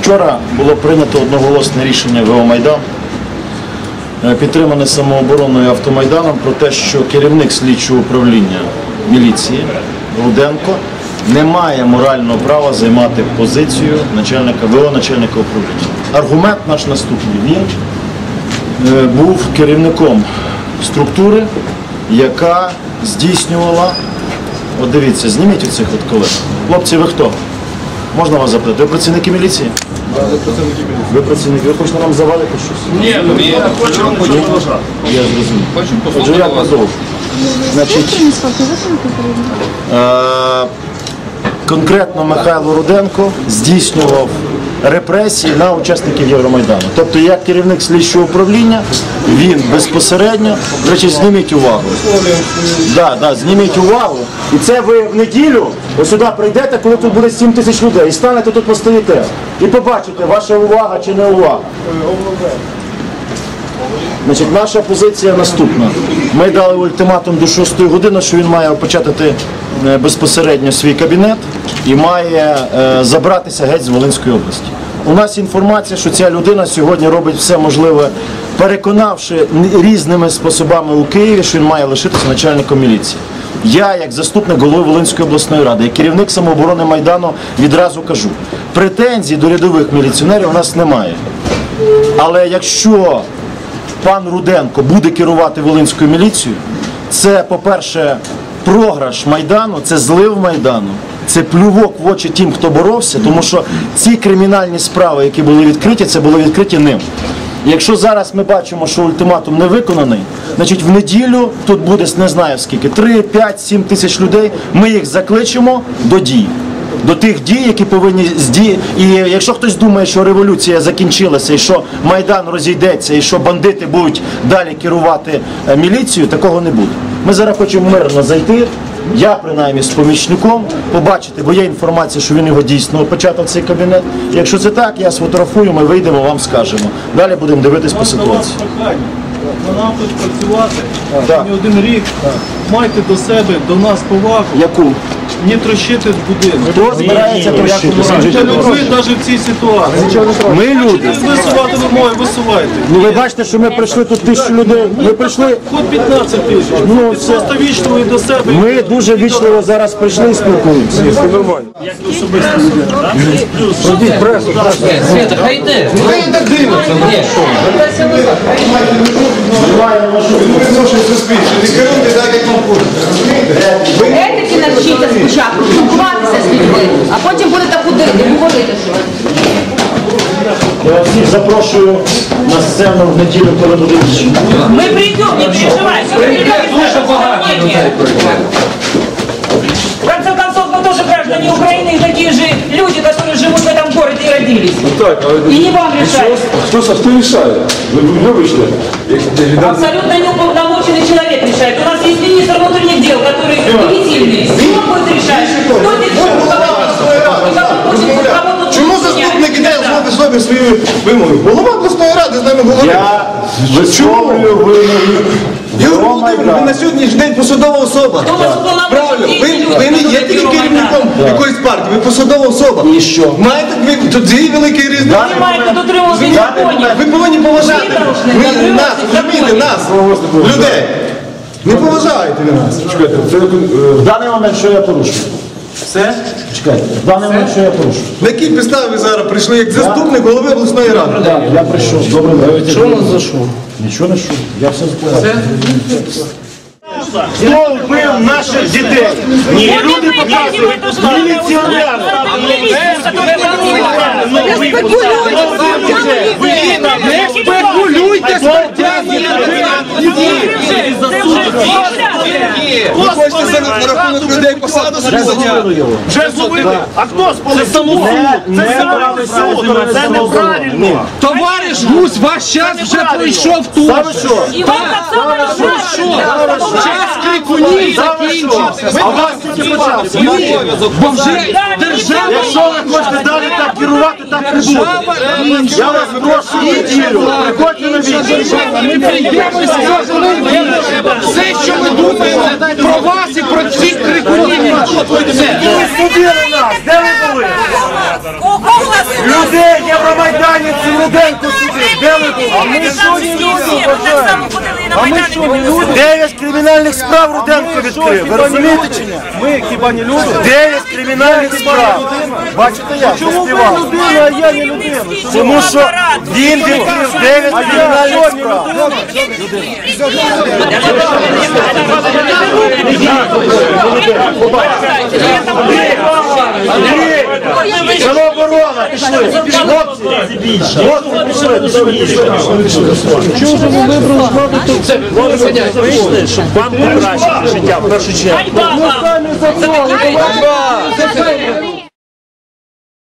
Вчора було прийнято одноголосне рішення ВО Майдан, е, підтримане самообороною автомайданом про те, що керівник слідчого управління міліції Руденко не має морального права займати позицію начальника ВО начальника управління. Аргумент наш наступний. Він був керівником структури, яка здійснювала. От дивіться, зніміть оцих от колег. Хлопці, ви хто? Можна вас запитати? Ви працівники міліції? Ви працівники, ви хочете нам завалити щось? Ні, ну я хочу продовжати. Я зрозумів. Отже, я вас. продовжу. Значить, е, конкретно Михайло Руденко здійснював репресії на учасників Євромайдану. Тобто, як керівник слідчого управління, він безпосередньо, до речі, зніміть увагу. Да, да, зніміть увагу. І це ви в неділю сюди прийдете, коли тут буде 7 тисяч людей, і станете тут постоїте. І побачите, ваша увага чи не увага. Значить, наша позиція наступна. Ми дали ультиматум до 6 години, що він має опечатати е, безпосередньо свій кабінет і має е, забратися геть з Волинської області. У нас інформація, що ця людина сьогодні робить все можливе, переконавши різними способами у Києві, що він має лишитися начальником міліції. Я, як заступник голови Волинської обласної ради, як керівник самооборони Майдану, відразу кажу, претензій до рядових міліціонерів у нас немає. Але якщо пан Руденко буде керувати Волинською міліцією, це, по-перше, програш Майдану, це злив Майдану, це плювок в очі тим, хто боровся, тому що ці кримінальні справи, які були відкриті, це були відкриті ним. Якщо зараз ми бачимо, що ультиматум не виконаний, значить в неділю тут буде не знаю скільки, 3, 5, 7 тисяч людей. Ми їх закличемо до дій. До тих дій, які повинні зді... І якщо хтось думає, що революція закінчилася, і що Майдан розійдеться, і що бандити будуть далі керувати е, міліцією, такого не буде. Ми зараз хочемо мирно зайти. Я принаймні з помічником побачити, бо є інформація, що він його дійсно опечатав цей кабінет. Якщо це так, я сфотографую, ми вийдемо, вам скажемо. Далі будемо дивитись по ситуації. нам тут працювати не один рік. Майте до себе, до нас повагу, Яку? Не трощити будинок. Хто збирається трощити? Скажіть, Ви будь ласка. навіть в цій ситуації. Ми люди. Висувати вимоги, висувайте. Ну ви бачите, що ми прийшли тут тисячу людей. Ми прийшли. Хоч 15 тисяч. Ну, Ви це- просто вічливо і до себе. Ми дуже вічливо зараз прийшли і спілкуємося. Света, хай йде. Ви етики навчіться спочатку, спілкуватися з людьми, а потім будете ходити, говорити щось. Я вас всіх запрошую на сцену в неділю, коли буде вічі. Мы придем, не переживайте. Мы придем Дуже багато людей прийде. В конце концов, мы тоже граждане Украины и такие же люди, которые живут в этом городе и родились. И не вам решать. Хто, хто рішає? Ви, ви вийшли? Абсолютно неуполномоченный человек решает. У нас есть министр внутренних дел, который легитимный. И он будет тут Чому заступник іде зробить собі свої вимоги? Голова обласної ради з нами говорить. Я висловлюю вимоги. Євро Володимирович, ви на сьогоднішній день посадова особа. Правильно, ви, ви не є тільки керівником якоїсь партії, ви посадова особа. І що? Маєте ви тоді великий різниця. Даний Ви маєте дотримуватися законів. Ви повинні поважати Ви нас, розумієте, нас, людей. Не поважаєте ви нас. Чекайте, це е, В даний момент, що я порушую? Все? Чекайте, в даний момент, що я порушую? На якій підставі ви зараз прийшли як заступник голови обласної ради? Так, я прийшов. Добрий день. Що у нас за шум? Нічого не шум. Я все зупинив. Хто вбив наших дітей? Ні, люди показують. сторону, Міліціонери. Хочете за рахунок людей посаду собі зайняти? Вже зловили. А хто спалив? Це Не, не брали суд. Це неправильно. Товариш Гусь, ваш час вже пройшов тут. Саме що? И вам так само Що? Час крикунів закінчився. А у вас тільки почався. Ні, бо вже держава Якщо ви хочете далі так керувати, так не буде. Я вас прошу неділю. Приходьте на вічі. Ми прийдемо і скажемо все, що ми думаємо про вас і про всіх крикунів. Все. Судили нас, де ви були? Людей Євромайданівці Руденко судив, де ви були? А ми А ми що, не люди? Дев'ять кримінальних справ Руденко відкрив. Ви розумієте чи ні? Ми хіба не люди? Дев'ять кримінальних справ. Бачите, як Чому ви людина, а я не людина? Тому що він відкрив дев'ять кримінальних справ. Чого ж ви вибрали тут? Вийшли, щоб вам покращити життя в першу чергу. Самі це.